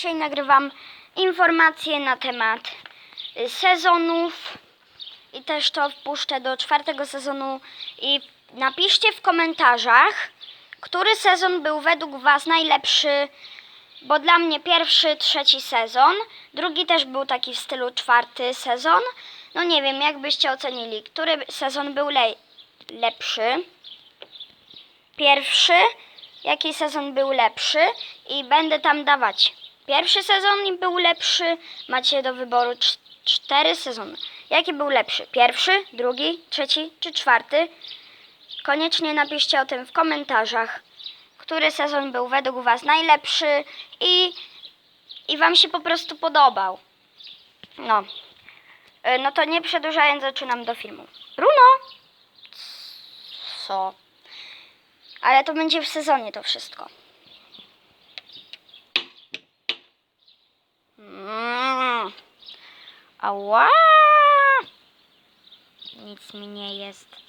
Dzisiaj nagrywam informacje na temat y, sezonów i też to wpuszczę do czwartego sezonu. I napiszcie w komentarzach, który sezon był według Was najlepszy, bo dla mnie pierwszy, trzeci sezon, drugi też był taki w stylu czwarty sezon. No nie wiem, jak byście ocenili, który sezon był le- lepszy? Pierwszy, jaki sezon był lepszy? I będę tam dawać. Pierwszy sezon był lepszy, macie do wyboru cz- cztery sezony. Jaki był lepszy? Pierwszy, drugi, trzeci czy czwarty? Koniecznie napiszcie o tym w komentarzach, który sezon był według Was najlepszy i, i Wam się po prostu podobał. No. Y, No to nie przedłużając, zaczynam do filmu. Bruno! Co? Ale to będzie w sezonie to wszystko. Nic mi nie jest.